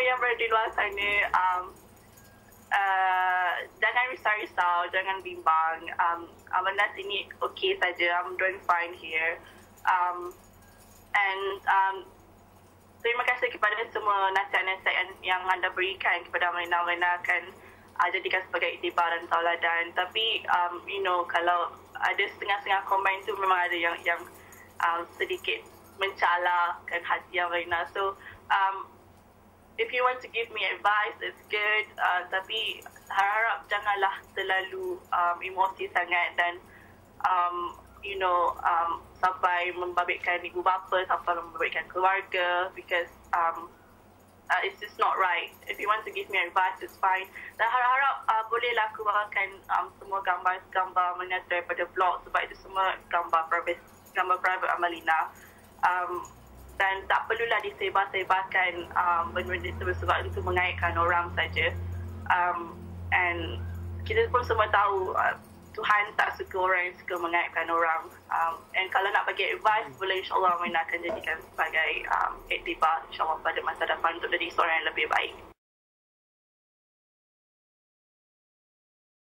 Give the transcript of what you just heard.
Yang berada di luar sana, um, uh, jangan risau-risau, jangan bimbang. Um, Amanah sini okay saja. I'm doing fine here. Um, and um, terima kasih kepada semua nasihat-nasihat yang anda berikan kepada. Amanah akan uh, jadikan sebagai iktibar dan tauladan. Tapi, um, you know, kalau ada setengah-setengah komen tu memang ada yang yang um, sedikit mencalahkan hati Amanah. So, um, if you want to give me advice, it's good. Uh, tapi harap janganlah terlalu um, emosi sangat dan um, you know um, sampai membabitkan ibu bapa, sampai membabitkan keluarga because um, uh, it's just not right. If you want to give me advice, it's fine. Dan harap-harap uh, bolehlah keluarkan um, semua gambar-gambar menyatu daripada blog sebab itu semua gambar private, gambar private Amalina. Um, dan tak perlulah disebar-sebarkan um, benda-benda tersebut sebab itu mengaitkan orang saja. Um, and kita pun semua tahu uh, Tuhan tak suka orang yang suka mengaitkan orang. Um, and kalau nak bagi advice, boleh insyaAllah Amin akan jadikan sebagai um, iktibar insyaAllah pada masa depan untuk jadi seorang yang lebih baik.